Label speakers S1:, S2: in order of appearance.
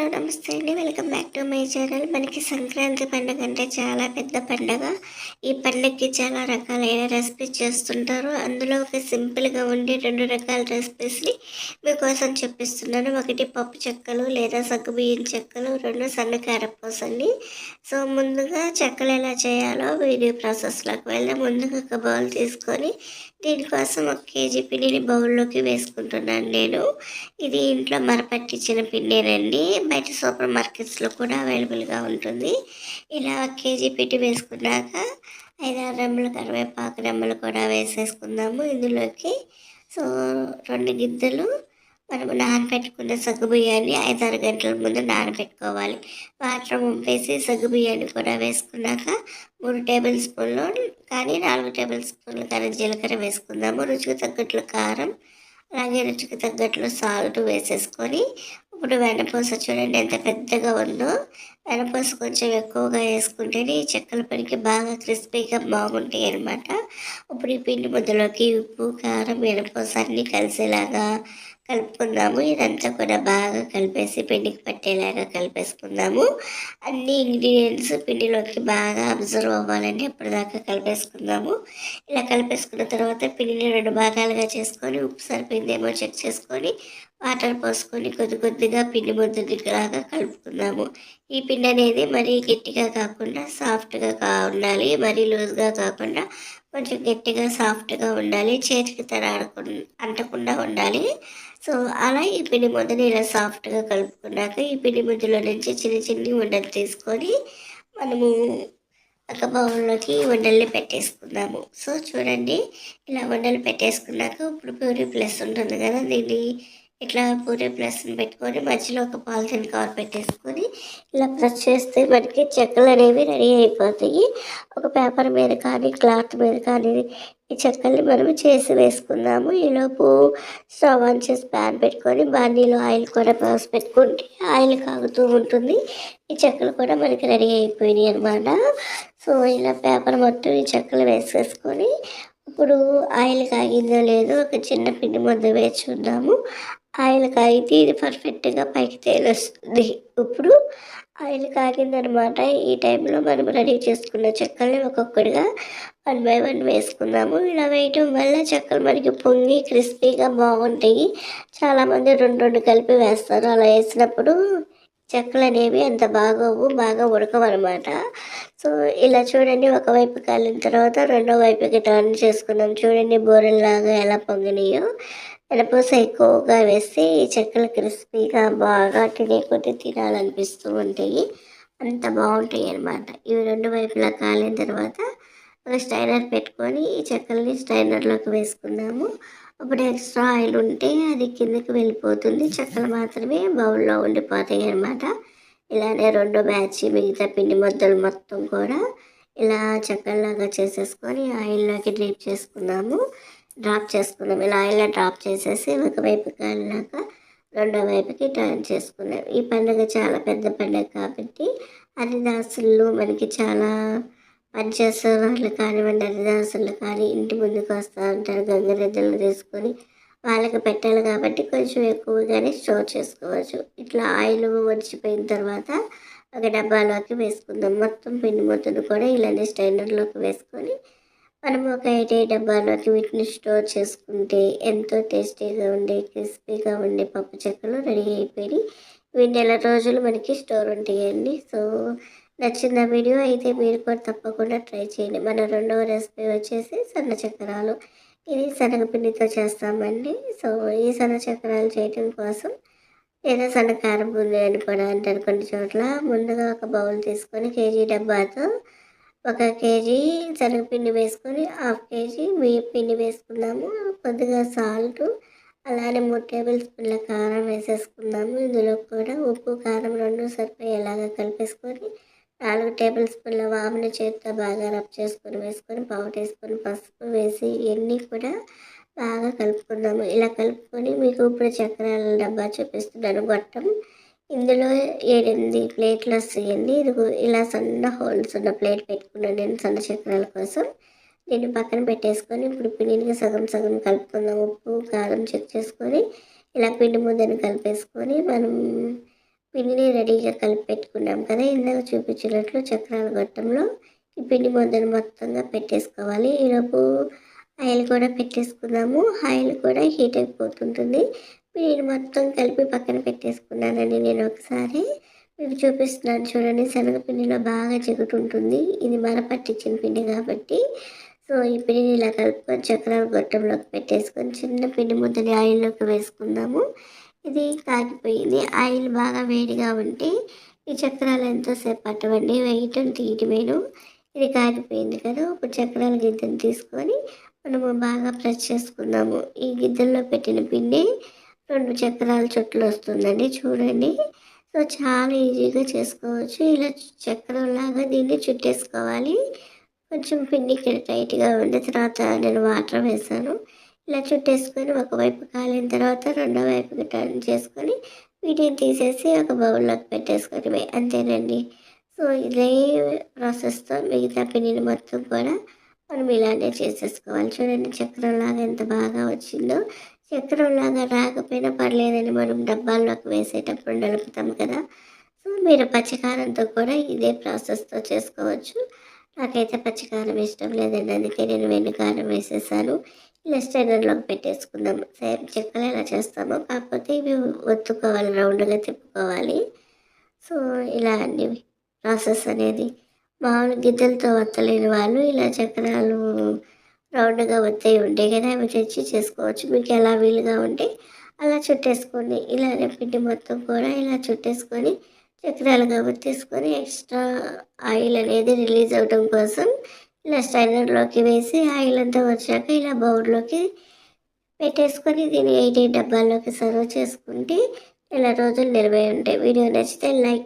S1: Hello నమస్తే అండి. Welcome back to my channel. మనకి సంక్రాంతి పండుగ అంటే చాలా పెద్ద పండుగ. ఈ పండుగకి చాలా రకాలైన రెసిపీస్ చేస్తుంటారు. అందులో ఒక సింపుల్గా ఉండే రెండు రకాల రెసిపీస్ని మీకోసం చెప్పిస్తున్నాను. ఒకటి పప్పు చెక్కలు లేదా సగ్గుబియ్యం చెక్కలు రెండు సన్న అండి సో ముందుగా చెక్కలు ఎలా చేయాలో వీడియో ప్రాసెస్లోకి వెళ్ళి ముందుగా ఒక బౌల్ తీసుకొని దీనికోసం ఒక కేజీ పిండిని బౌల్లోకి వేసుకుంటున్నాను నేను. ఇది ఇంట్లో మరపట్టించిన పిండేనండి. బయట సూపర్ మార్కెట్స్లో కూడా అవైలబుల్గా ఉంటుంది. ఇలా ఒక కేజీ పిండి వేసుకున్నాక ఐదారు రెమ్మల కరివేపాకు రెమ్మలు కూడా వేసేసుకుందాము. ఇందులోకి సో రెండు గిద్దలు మనము నానబెట్టుకున్న సగ్గు బియ్యాన్ని ఐదారు గంటల ముందు నానబెట్టుకోవాలి. వాటర్ ఉంపేసి సగ్గు బియ్యాన్ని కూడా వేసుకున్నాక మూడు టేబుల్ స్పూన్లు కానీ నాలుగు టేబుల్ స్పూన్లు కానీ జీలకర్ర వేసుకుందాము. రుచికి తగ్గట్లు కారం అలాగే రుచికి తగ్గట్లు సాల్ట్ వేసేసుకొని ఇప్పుడు వెనపూస చూడండి ఎంత పెద్దగా ఉందో. వెనపూస కొంచెం ఎక్కువగా వేసుకుంటేనే ఈ చెక్కల పనికి బాగా క్రిస్పీగా బాగుంటాయి అనమాట ఇప్పుడు ఈ పిండి ముద్దలోకి ఉప్పు కారం వెనపూస అన్నీ కలిసేలాగా కలుపుకుందాము ఇదంతా కూడా బాగా కలిపేసి పిండికి పట్టేలాగా కలిపేసుకుందాము అన్ని ఇంగ్రీడియంట్స్ పిండిలోకి బాగా అబ్జర్వ్ అవ్వాలని అప్పటిదాకా కలిపేసుకుందాము. ఇలా కలిపేసుకున్న తర్వాత పిండిని రెండు భాగాలుగా చేసుకొని ఉప్పు సరిపోయిందేమో చెక్ చేసుకొని వాటర్ పోసుకొని కొద్ది కొద్దిగా పిండి ముద్దలాగా కలుపుకుందాము. ఈ పిండి అనేది మరీ గట్టిగా కాకుండా సాఫ్ట్గా కా ఉండాలి. మరీ లూజ్గా కాకుండా కొంచెం గట్టిగా సాఫ్ట్గా ఉండాలి. చేతికి తరాడకుండా అంటకుండా ఉండాలి. సో అలా ఈ పిండి ముద్దని ఇలా సాఫ్ట్గా కలుపుకున్నాక ఈ పిండి ముద్దలో నుంచి చిన్న చిన్ని వండలు తీసుకొని మనము ఒక బౌల్లోకి వండల్ని పెట్టేసుకుందాము. సో చూడండి ఇలా వండలు పెట్టేసుకున్నాక ఇప్పుడు ప్యూరీ ప్లస్ ఉంటుంది కదా దీన్ని ఇట్లా పూరి ప్లస్ని పెట్టుకొని మధ్యలో ఒక పాలిథిన్ కవర్ పెట్టేసుకొని ఇలా ప్రెస్ చేస్తే మనకి చెక్కలు అనేవి రెడీ అయిపోతాయి. ఒక పేపర్ మీద కానీ క్లాత్ మీద కానీ ఈ చెక్కల్ని మనం చేసి వేసుకుందాము. ఈలోపు స్టవ్ ఆన్ చేసి ప్యాన్ పెట్టుకొని బాండీలో ఆయిల్ కూడా పోసి పెట్టుకుంటే ఆయిల్ కాగుతూ ఉంటుంది. ఈ చెక్కలు కూడా మనకి రెడీ అయిపోయినాయి అనమాట సో ఇలా పేపర్ మొత్తం ఈ చెక్కలు వేసేసుకొని ఇప్పుడు ఆయిల్ కాగిందో లేదో ఒక చిన్న పిండి ముద్ద వేసి చూద్దాము ఆయిల్ కాగితే ఇది పర్ఫెక్ట్గా పైకి తేలొస్తుంది. ఇప్పుడు ఆయిల్ కాగిందనమాట. ఈ టైంలో మనం రెడీ చేసుకున్న చెక్కల్ని ఒక్కొక్కటిగా వన్ బై వన్ వేసుకుందాము. ఇలా వేయటం వల్ల చెక్కలు మనకి పొంగి క్రిస్పీగా బాగుంటాయి. చాలామంది రెండు రెండు కలిపి వేస్తారు. అలా వేసినప్పుడు చెక్కలు అనేవి అంత బాగోవు బాగా ఉడకవన్నమాట సో ఇలా చూడండి. ఒకవైపు కాలిన తర్వాత రెండో వైపుకి టర్న్ చేసుకున్నాం చూడండి బూరెల్లాగా ఎలా పొంగినాయో. మినపూస ఎక్కువగా వేస్తే ఈ చెక్కలు క్రిస్పీగా బాగా తినే కొద్ది తినాలనిపిస్తూ ఉంటాయి. అంత బాగుంటాయి అన్నమాట. ఇవి రెండు వైపులా కాలిన తర్వాత ఒక స్టైనర్ పెట్టుకొని ఈ చెక్కల్ని స్టైనర్లోకి వేసుకుందాము. అప్పుడు ఎక్స్ట్రా ఆయిల్ ఉంటే అది కిందకి వెళ్ళిపోతుంది. చెక్కలు మాత్రమే బౌల్లో ఉండిపోతాయి అనమాట ఇలానే రెండో బ్యాచ్ మిగతా పిండి ముద్దలు మొత్తం కూడా ఇలా చెక్కల్లాగా చేసేసుకొని ఆయిల్లోకి డ్రీప్ చేసుకుందాము. డ్రాప్ చేసుకున్నాం ఇలా ఇలా డ్రాప్ చేసేసి ఒకవైపు కాలినాక రెండో వైపుకి టర్న్ చేసుకున్నాం ఈ పండుగ చాలా పెద్ద పండుగ కాబట్టి హరిదాసులు మనకి చాలా పనిచేసే వాళ్ళు కానివ్వండి. హరిదాసులు కానీ ఇంటి ముందుకు వస్తూ ఉంటారు. గంగరెద్దులు తీసుకొని వాళ్ళకి పెట్టాలి కాబట్టి కొంచెం ఎక్కువగానే స్టోర్ చేసుకోవచ్చు. ఇట్లా ఆయిల్ వచ్చిపోయిన తర్వాత ఒక డబ్బాలోకి వేసుకుందాం. మొత్తం పిండి మొత్తం కూడా ఇలానే స్టైనర్లోకి వేసుకొని మనం ఒక ఐటీ డబ్బాలోకి వీటిని స్టోర్ చేసుకుంటే ఎంతో టేస్టీగా ఉండే క్రిస్పీగా ఉండే పప్పు చెక్కలు రెడీ అయిపోయి ఇవి నెల రోజులు మనకి స్టోర్ ఉంటాయండి. సో నచ్చిన వీడియో? అయితే మీరు కూడా తప్పకుండా ట్రై చేయండి. మన రెండవ రెసిపీ వచ్చేసి సన్న చక్రాలు. ఇది శనగపిండితో చేస్తామండి. సో ఈ సన్న చక్రాలు చేయడం కోసం లేదా సన్న కారం బుంది అని కూడా అంటారు కొన్ని చోట్ల. ముందుగా ఒక బౌల్ తీసుకొని కేజీ డబ్బాతో ఒక కేజీ శనగపిండి వేసుకొని హాఫ్ కేజీ బియ్యం పిండి వేసుకున్నాము. కొద్దిగా సాల్ట్ అలానే మూడు టేబుల్ స్పూన్ల కారం వేసేసుకున్నాము. ఇందులో కూడా ఉప్పు కారం రెండు సరిపోయేలాగా కలిపేసుకొని నాలుగు టేబుల్ స్పూన్ల వాముని చేతితో బాగా రబ్ చేసుకొని వేసుకొని పావు టీ పసుపు వేసి ఇవన్నీ కూడా బాగా కలుపుకున్నాము. ఇలా కలుపుకొని మీకు ఇప్పుడు చక్రాల డబ్బా చూపిస్తున్నాను. గొట్టం ఇందులో ఏడెనిమిది ప్లేట్లు వస్తాయండి. ఇది ఇలా సన్న హోల్స్ ఉన్న ప్లేట్ పెట్టుకున్నాను నేను సన్న చక్రాల కోసం. దీన్ని పక్కన పెట్టేసుకొని ఇప్పుడు పిండిని సగం సగం కలుపుకుందాం. ఉప్పు కారం చెక్ చేసుకొని ఇలా పిండి ముద్దని కలిపేసుకొని మనం పిండిని రెడీగా కలిపి పెట్టుకున్నాం కదా. ఇందాక చూపించినట్లు చక్రాల గొట్టంలో ఈ పిండి ముద్దను మొత్తంగా పెట్టేసుకోవాలి. ఈలోపు ఆయిల్ కూడా పెట్టేసుకుందాము. ఆయిల్ కూడా హీట్ అయిపోతుంటుంది. పిండిని మొత్తం కలిపి పక్కన పెట్టేసుకున్నానండి. నేను ఒకసారి మీకు చూపిస్తున్నాను చూడండి. శనగపిండిలో బాగా చెగుటుంటుంది ఇది మరపట్టించిన పిండి కాబట్టి. సో ఈ పిండిని ఇలా కలుపుకొని చక్రాల గొట్టంలోకి పెట్టేసుకొని చిన్న పిండి ముద్దని ఆయిల్లోకి వేసుకుందాము. ఇది కాగిపోయింది ఆయిల్ బాగా వేడిగా ఉంటే ఈ చక్రాలు ఎంతోసేపు పట్టవండి. వేయటం తీయటమేను ఇది కాగిపోయింది కదా. ఇప్పుడు చక్రాల గిద్దెను తీసుకొని మనము బాగా ప్రెస్ చేసుకుందాము. ఈ గిద్దెల్లో పెట్టిన పిండి రెండు చక్రాల చెట్లు వస్తుందండి చూడండి. సో చాలా ఈజీగా చేసుకోవచ్చు. ఇలా చక్రంలాగా దీన్ని చుట్టేసుకోవాలి. కొంచెం పిండి టైట్గా ఉంది తర్వాత నేను వాటర్ వేసాను. ఇలా చుట్టేసుకొని ఒకవైపు కాలిన తర్వాత రెండో వైపుకి టర్న్ చేసుకొని వీటిని తీసేసి ఒక బౌల్లోకి పెట్టేసుకొని అంతేనండి. సో ఇదే ప్రాసెస్తో మిగతా పిండిని మొత్తం కూడా మనం ఇలానే చేసేసుకోవాలి. చూడండి చక్రంలాగా ఎంత బాగా వచ్చిందో. చక్రంలాగా రాకపోయినా పర్లేదని మనం డబ్బాల్లోకి వేసేటప్పుడు నలుపుతాం కదా. సో మీరు పచ్చికారంతో కూడా ఇదే ప్రాసెస్తో చేసుకోవచ్చు. నాకైతే పచ్చికారం ఇష్టం లేదండి. అందుకే నేను వెనుకారం వేసేసాను. ఇలా స్టైనర్లోకి పెట్టేసుకుందాం. సేమ్ చెక్కలు ఎలా చేస్తామో కాకపోతే ఇవి ఒత్తుకోవాలి రౌండ్గా తిప్పుకోవాలి. సో ఇలా అన్ని ప్రాసెస్ అనేది. మామూలు గిద్దెలతో వత్తలేని వాళ్ళు ఇలా చక్రాలు రౌండ్గా వత్తాయి ఉంటాయి కదా అవి తెచ్చి చేసుకోవచ్చు. మీకు ఎలా వీలుగా ఉంటే అలా చుట్టేసుకోండి. ఇలానే పిండి మొత్తం కూడా ఇలా చుట్టేసుకొని చక్రాలుగా వత్తేసుకొని ఎక్స్ట్రా ఆయిల్ అనేది రిలీజ్ అవ్వడం కోసం ఇలా స్టైనర్లోకి వేసి ఆయిల్ అంతా వచ్చాక ఇలా బౌల్లోకి పెట్టేసుకొని దీన్ని ఎయిటీ డబ్బాల్లోకి సర్వ్ చేసుకుంటే నెల రోజులు నిలబడి ఉంటాయి. వీడియో నచ్చితే లైక్